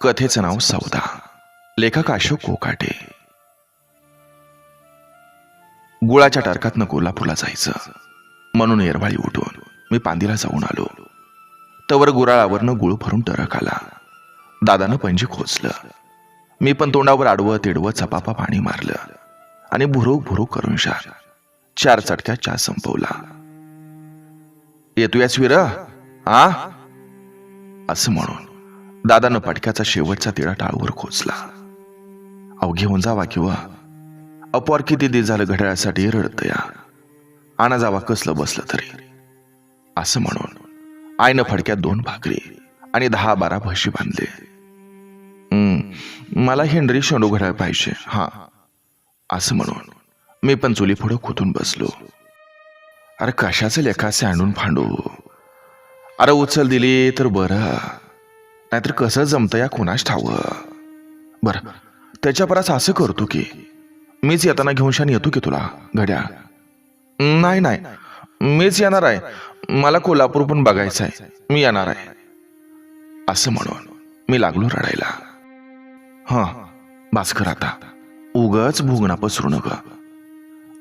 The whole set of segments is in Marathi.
कथेचं नाव सौदा. लेखक अशोक कोकाटे गुळाच्या टरकातनं कोल्हापूरला जायचं. म्हणून एरवाळी उठून मी पांदीला जाऊन आलो. तवर गुराळावरनं गुळ भरून टरक आला. दादानं पंजी खोचलं. मी पण तोंडावर आडवं तिडवं चपापा पाणी मारलं. आणि भुरूक भुरूक करून शार. चार चटक्या चहा संपवला. येतोयास विर आ? असं म्हणून. दादानं पटक्याचा शेवटचा तिळा टाळूवर खोचला. अहो घेऊन जावा किंवा अपवार किती दिस झालं घड्याळासाठी रडत या. आणा जावा कसलं बसलं तरी. असं म्हणून आईनं फडक्यात दोन भाकरी आणि दहा बारा म्हशी बांधले. मला हेनरी शेंडू घड्याळ पाहिजे. हा असं म्हणून मी पण चुली पुढं खोतून बसलो. अरे कशाचं लेखाचे आणून फांडू अरे उचल दिली तर बरं. नाहीतर कसं जमतं या कुणाच ठावं? बरं त्याच्या परास असं करतो की मीच येताना घेऊन शान येतो की तुला घड्याळ नाही नाही मीच येणार आहे. मला कोल्हापूर पण बघायचं आहे. मी येणार आहे. असं म्हणून मी लागलो रडायला. हां भास्कर आता. उगच भुगणा पसरू नका.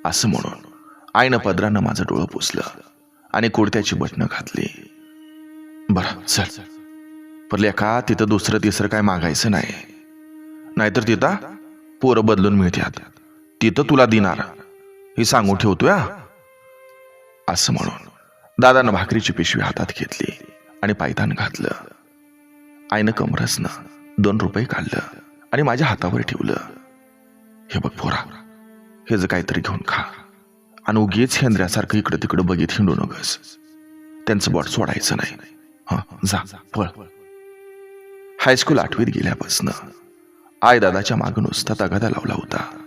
असं म्हणून आईनं पदरानं माझं डोळं पुसलं आणि कुडत्याची बटणं घातली. बरं चल. पण का तिथं दुसरं तिसरं काय मागायचं नाही. नाहीतर तिथं पोरं बदलून मिळतात तिथं तुला देणार. हे सांगून ठेवतोय असं म्हणून दादानं भाकरीची पिशवी हातात घेतली आणि पायतान घातलं. आईनं कमरसनं दोन रुपये काढलं आणि माझ्या हातावर ठेवलं. हे बघ पोरा हे जर काहीतरी घेऊन खा आणि उगीच हेंद्र्यासारखं इकडं तिकडं बघित हिंडू नगस. त्यांचं बॉट सोडायचं नाही. हा जा पळ. हायस्कूल आठवीत गेल्यापासनं आई दादाच्या मागं नुसता तगादा लावला होता.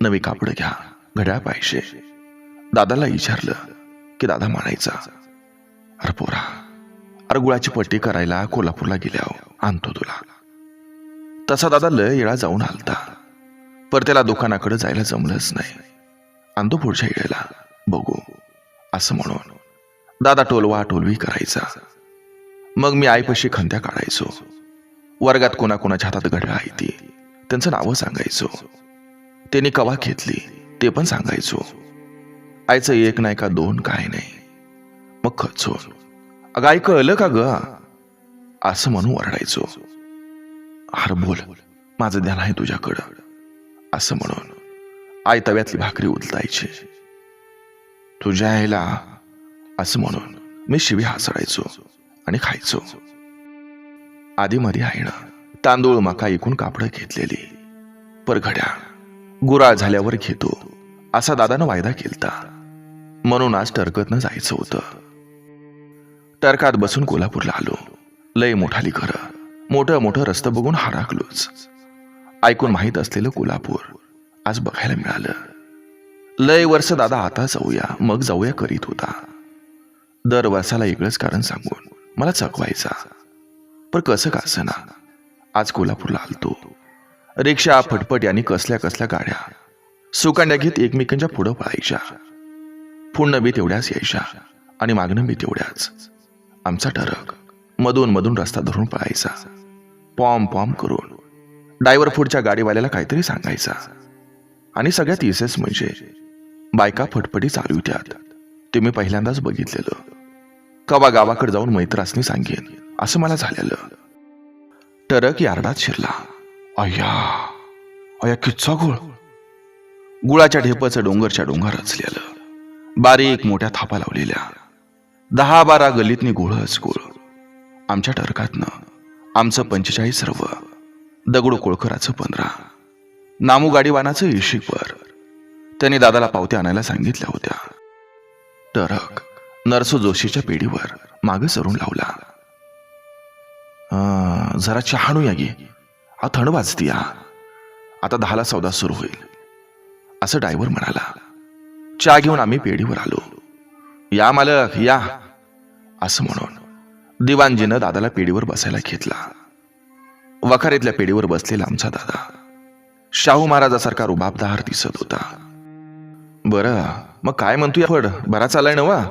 नवी कापड घ्या घड्याळ पाहिजे. दादाला विचारलं की दादा म्हणायचा अरे पोरा अरे गुळाची पट्टी करायला कोल्हापूरला गेल्यावर आणतो तुला. तसा दादा लय येळा जाऊन आलता. पर त्याला दुकानाकडे जायला जमलंच नाही. आणतो पुढच्या येळेला बघू असं म्हणून. दादा टोलवा टोलवी करायचा. मग मी आईपाशी खंत्या काढायचो. वर्गात कोणाकोणाच्या हातात घड्याळ आहे ती. त्यांचं नावं सांगायचो. त्यांनी कवा घेतली ते पण सांगायचो. आईचं एक नाही का दोन काय नाही. मग खचो. अगं आई कळलं का ग? असं म्हणून ओरडायचो. अरे बोल माझं ध्यान आहे तुझ्याकडं. असं म्हणून आई तव्यातली भाकरी उलतायची तुझ्या आईला असं म्हणून मी शिवी हासडायचो आणि खायचो. आधी मध्ये आईनं तांदूळ मका ऐकून कापडं घेतलेली. परघड्या गुराळ झाल्यावर घेतो असा दादानं वायदा केलता. म्हणून आज टरकतनं जायचं होतं. टरकात बसून कोल्हापूरला आलो. लय मोठाली घरं. मोठं मोठं रस्तं बघून हाराकलोच ऐकून माहीत असलेलं कोल्हापूर आज बघायला मिळालं. लय वर्ष दादा आता जाऊया मग जाऊया करीत होता. दर वर्षाला वेगळंच कारण सांगून मला चकवायचा. पर कसं का ना आज कोल्हापूरला आलतो. रिक्षा फटफट यांनी कसल्या कसल्या गाड्या. सुकांड्या घेत एकमेकांच्या पुढं पळायच्या. पुढनं बी तेवढ्याच यायच्या आणि मागणं बी तेवढ्याच. आमचा टरक मधून मधून रस्ता धरून पळायचा. पॉम पॉम करून डायव्हर फुडच्या गाडीवाल्याला काहीतरी सांगायचा. आणि सगळ्यात इसेस म्हणजे बायका फटफटी चालू त्यात ते मी पहिल्यांदाच बघितलेलं. कवा गावाकडे जाऊन मैत्रासनी सांगेन? असं मला झालेलं. टरक यार्डात शिरला. अय्या अय्या किच्चा गुळ. गुळाच्या ढेपाचं डोंगरच्या डोंगर रचलेलं. बारीक मोठ्या थापा लावलेल्या. दहा बारा गल्लीतनी गुळच गुळ. आमच्या टरकातनं आमचं पंचेचाळीस सर्व दगडू कोळकराचं पंधरा. नामू गाडीवानाचं इशिकवर त्यांनी दादाला पावत्या आणायला सांगितल्या होत्या. टरक नर्स जोशीच्या पेढीवर मागे सरून लावला. जरा चहाणू या गे. हा थंड वाजती या आता दहाला सौदा सुरू होईल. असं ड्रायव्हर म्हणाला. चहा घेऊन आम्ही पेढीवर आलो. या मालक या. असं म्हणून दिवाणजीनं दादाला पेढीवर बसायला घेतला. वखारीतल्या पेढीवर बसलेला आमचा दादा शाहू महाराजासारखा रुबाबदार दिसत होता. बरं मग काय म्हणतोय फड बरा चालाय नवा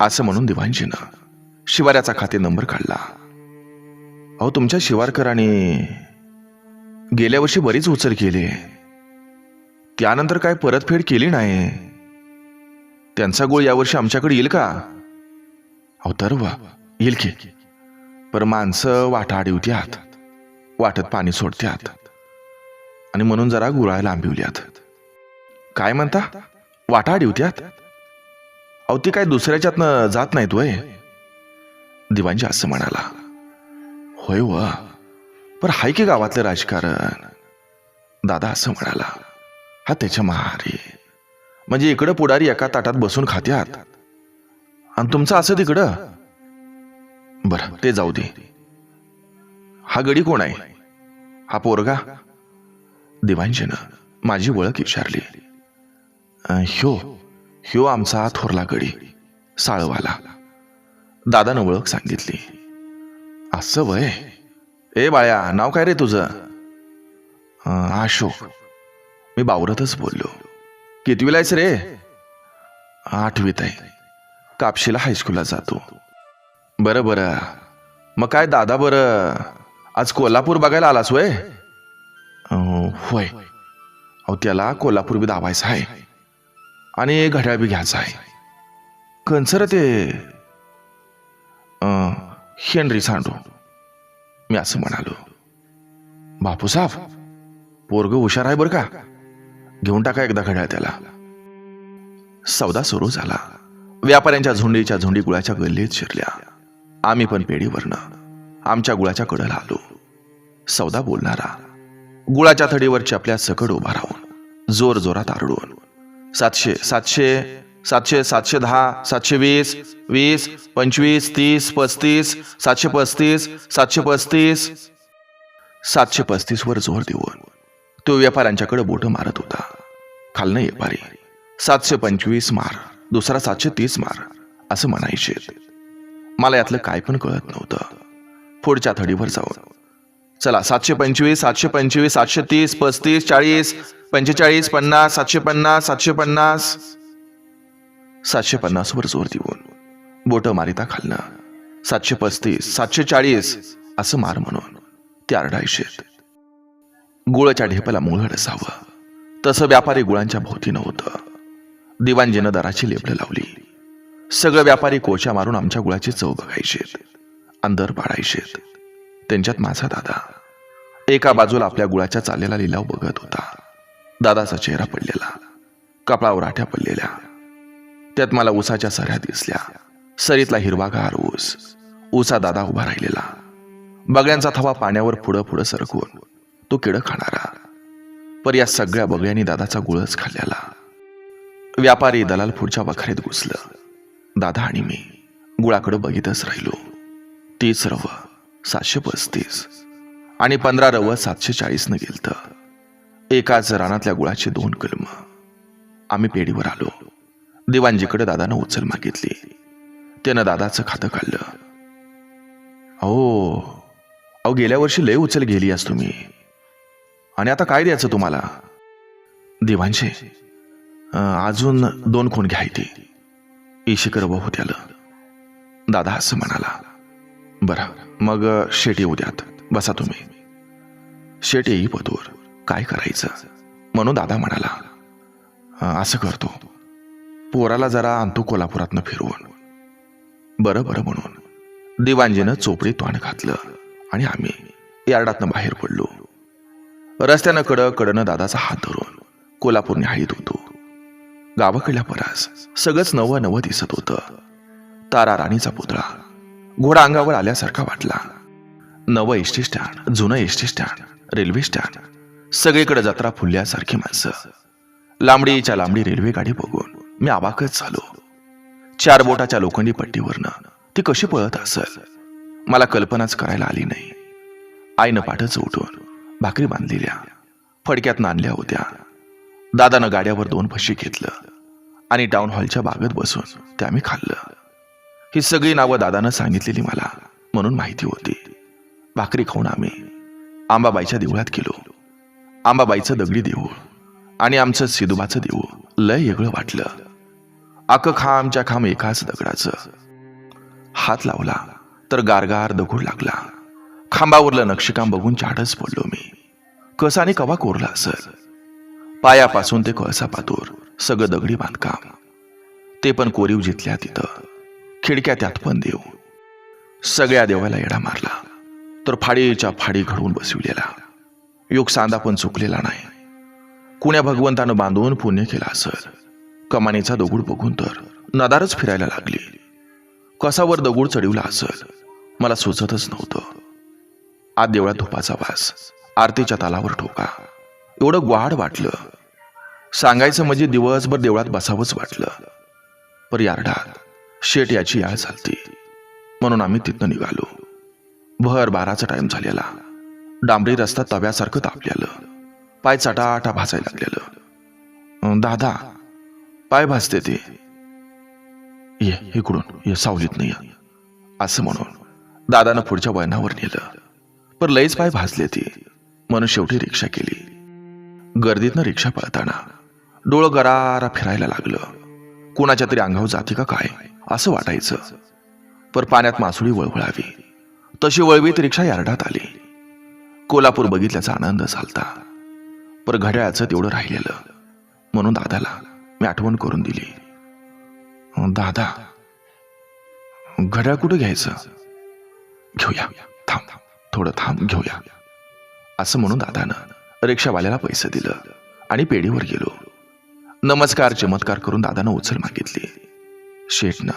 असं म्हणून दिवाणजीनं शिवाऱ्याचा खाते नंबर काढला. अहो तुमच्या शिवारकरांनी गेल्या वर्षी बरीच उचल केली. त्यानंतर काय परतफेड केली नाही. त्यांचा गोळ यावर्षी आमच्याकडे येईल का? अहो तर वा येईल की. पर माणसं वाटा अडवत्यात वाटत पाणी सोडत्यात. आणि म्हणून जरा गुराळायला आंबिवल्यात काय म्हणता? वाटा अडवत्यात अहो ती काय दुसऱ्याच्यातनं जात नाहीत वय. दिवांजी असं म्हणाला होय व पर हाय की गावातलं राजकारण? दादा असं म्हणाला हा त्याच्या महारी. म्हणजे इकडं पुढारी एका ताटात बसून खात्यात. आणि तुमचं असं तिकडं? बरं ते जाऊ दे. हा गडी कोण आहे? हा पोरगा? दिवांजीनं माझी ओळख विचारली. ह्यो ह्यो आमचा थोरला गडी साळवाला. दादानं ओळख सांगितली. असं वय? ए बाळ्या नाव काय रे तुझं? अशोक. मी बावरतच बोललो. कितवीला आहेस रे? आठवीत आहे. कापशीला हायस्कूलला जातो. बरं बरं. मग काय दादा बरं? आज कोल्हापूर बघायला आलास वय? होय. अहो त्याला कोल्हापूर बी दाबायचं आहे. आणि घड्याळ बी घ्यायचं आहे. कंसर ते? अं, हेनरी सांडू. मी असं म्हणालो. बापूसाहेब पोरग हुशार आहे बरं का? घेऊन टाका एकदा घड्याळ त्याला. सौदा सुरू झाला. व्यापाऱ्यांच्या झुंडीच्या झुंडी गुळाच्या गल्लीत शिरल्या. आम्ही पण पेढीवरनं आमच्या गुळाच्या कडला आलो. सौदा बोलणारा गुळाच्या थडीवर चपल्या सकड उभा राहून जोर जोरात आरडून सातशे सातशे सातशे सातशे दहा सातशे वीस वीस पंचवीस तीस पस्तीस सातशे पस्तीस सातशे पस्तीस. सातशे पस्तीसवर जोर देऊन तो व्यापाऱ्यांच्याकडे बोट मारत होता. खालनं व्यापारी सातशे पंचवीस मार दुसरा सातशे तीस मार असं म्हणायचे. मला यातलं काय पण कळत नव्हतं. पुढच्या थडीवर जाऊन चला सातशे पंचवीस सातशे पंचवीस सातशे तीस पस्तीस चाळीस पंचेचाळीस पन्नास सातशे पन्नास सातशे पन्नास. सातशे पन्नास वर जोर देऊन बोट मारिता खालनं. सातशे पस्तीस सातशे चाळीस असं मार म्हणून ते आरडायशेत गुळाच्या ढेपाला मुळड असावं. तसं व्यापारी गुळांच्या भोवती नव्हतं. दिवाणजीनं दराची लेबलं लावली. सगळे व्यापारी कोच्या मारून आमच्या गुळाची चव बघायचे अंदर पाडायचे त्यांच्यात माझा दादा. एका बाजूला आपल्या गुळाच्या चालेला लिलाव बघत होता. दादाचा चेहरा पडलेला कपळावर आठ्या पडलेल्या. त्यात मला उसाच्या सऱ्या दिसल्या. सरीतला हिरवागार ऊस उसा दादा उभा राहिलेला. बगळ्यांचा थवा पाण्यावर पुढं पुढं सरकवून तो किडं खाणारा. पर या सगळ्या बगळ्यांनी दादाचा गुळच खाल्ल्याला. व्यापारी दलाल पुढच्या वखारीत घुसलं. दादा आणि मी गुळाकडं बघितच राहिलो. तीस रव. सातशे पस्तीस. आणि पंधरा रव सातशे चाळीसनं गेलतं. एकाच रानातल्या गुळाचे दोन कलम. आम्ही पेढीवर आलो. दिवाणजीकडे दादानं उचल मागितली. त्यानं दादाचं खातं काढलं अहो अहो गेल्या वर्षी लय उचल गेली आज तुम्ही. आणि आता काय द्यायचं तुम्हाला? दिवाणशे अजून दोन खून घ्यायचे ईशिकर बहु त्याला दादा असं म्हणाला. बरं. मग शेटी उद्यात येऊ द्यात. बसा तुम्ही. शेट येई काय करायचं? म्हणून दादा म्हणाला असं करतो. पोराला जरा आणतो कोल्हापुरातनं फिरवून. बरं बरं म्हणून दिवांजीनं चोपडी तोंड घातलं आणि आम्ही यार्डातनं बाहेर पडलो. रस्त्यानं कडं कडनं दादाचा हात धरून कोल्हापूर निहाळीत होतो. गावाकडल्या परास सगळंच नवं नवं दिसत होतं. तारा राणीचा पुतळा घोडा अंगावर आल्यासारखा वाटला. नवं एसटी स्टँड जुनं एसटी स्टँड रेल्वे स्टँड सगळीकडे जत्रा फुलल्यासारखी माणसं. लांबडीच्या लांबडी रेल्वे गाडी बघून मी आवाकच झालो. चार बोटाच्या लोखंडी पट्टीवरनं ती कशी पळत असत मला कल्पनाच करायला आली नाही. आईनं पाठच उठून भाकरी बांधलेल्या फडक्यात नांदल्या होत्या. दादानं गाड्यावर दोन फशी घेतलं आणि टाउन हॉलच्या बागेत बसून ते आम्ही खाल्लं. ही सगळी नावं दादानं सांगितलेली मला म्हणून माहिती होती. भाकरी खाऊन आम्ही आंबाबाईच्या देवळात गेलो. आंबाबाईचं दगडी देऊळ आणि आमचं सिदुबाचं देऊळ लय वेगळं वाटलं. आक खामच्या खांब एकाच दगडाचं. हात लावला तर गारगार दगड लागला. खांबावरलं नक्षीकाम बघून चाडच पडलो मी. कसाने कवा कोरला असं? पायापासून ते कळसा पातूर सगळं दगडी बांधकाम. ते पण कोरीव जिथल्या तिथं. खिडक्या त्यात पण देव सगळ्या देवाला येडा मारला. तर फाडीच्या फाडी घडवून बसविलेला. योग सांदा पण चुकलेला नाही. कुण्या भगवंतानं बांधून पुण्य केला असल? कमानीचा दगड बघून तर नदारच फिरायला लागली. कसावर दगड चढवला असल? मला सुचतच नव्हतं. आत देवळात धुपाचा वास आरतीच्या तालावर ठोका. एवढं ग्वाड वाटलं. सांगायचं म्हणजे दिवसभर देवळात बसावंच वाटलं. पर यार्डात शेट याची याळ चालती. म्हणून आम्ही तिथनं निघालो. भर बाराचा टाइम झालेला. डांबरी रस्ता तव्यासारखं तापलेलं. पाय चटाटा भासायला लागलेलं. दादा पाय भासते ते. ये इकडून. ये सावलीत नाही ये. असं म्हणून दादानं पुढच्या वळणावर नेलं. पर लईच पाय भाजले ती. म्हणून शेवटी रिक्षा केली. गर्दीतनं रिक्षा पळताना डोळं गरारा फिरायला लागलं. कुणाच्या तरी अंगावर जाते का काय? असं वाटायचं. पर पाण्यात मासुळी वळवळावी. तशी वळवीत रिक्षा यार्डात आली. कोल्हापूर बघितल्याचा आनंद झालता. पर घड्याळाचं तेवढं राहिलेलं. म्हणून दादाला मी आठवण करून दिली. दादा घड्याळ कुठं घ्यायचं? घेऊया थांब थोडं थांब घेऊया. असं म्हणून दादानं रिक्षावाल्याला पैसे दिलं आणि पेढीवर गेलो. नमस्कार चमत्कार करून दादानं उचल मागितली. शेठनं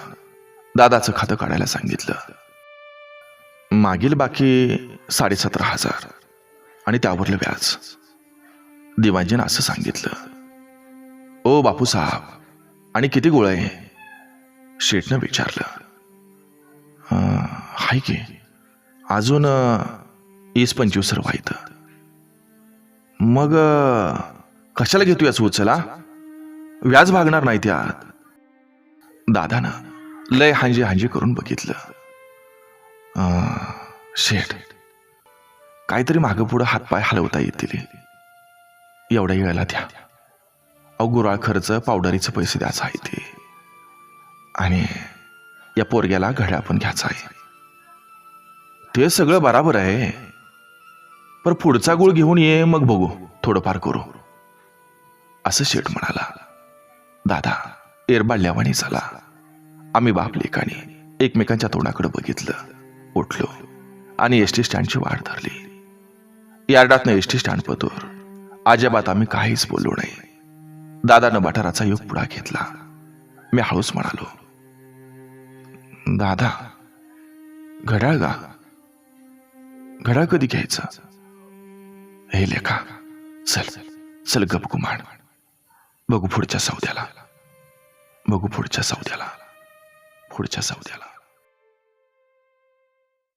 दादाचं खातं काढायला सांगितलं. मागील बाकी साडेसतरा हजार आणि त्यावरलं व्याज. दिवाजीनं असं सांगितलं. ओ बापू साहेब आणि किती गोळ आहे? शेठनं विचारलं. हाय की. अजून वीस पंचवीस वाईत मग कशाला घेतो याच उचला व्याज भागणार नाही त्यात. दादानं लय हांजी हांजी करून बघितलं. शेठ काहीतरी मागं पुढं हातपाय हलवता येतील. एवढ्या वेळेला द्या. अहो गुराळ खर्च पावडरीचे पैसे द्यायचं आहे ते. आणि या पोरग्याला घड्या पण घ्यायचं आहे. ते सगळं बराबर आहे. पर पुढचा गुळ घेऊन ये मग बघू. थोडंफार करू. असं शेठ म्हणाला. दादा एरबाडल्यावाणी झाला. आम्ही बाप लेकाने एकमेकांच्या तोंडाकडे बघितलं उठलो आणि एस टी स्टँडची वाट धरली. यार्डातनं एस टी स्टँड पतोर अजिबात आम्ही काहीच बोललो नाही. दादानं बटाराचा योग पुढा घेतला. मी हळूच म्हणालो दादा घड्याळ गा. घड्याळ कधी घ्यायचं? हे लेखा चल चल गप कुमार बघू पुढच्या सौद्याला. बघू पुढच्या सौद्याला. पुढच्या सौद्याला.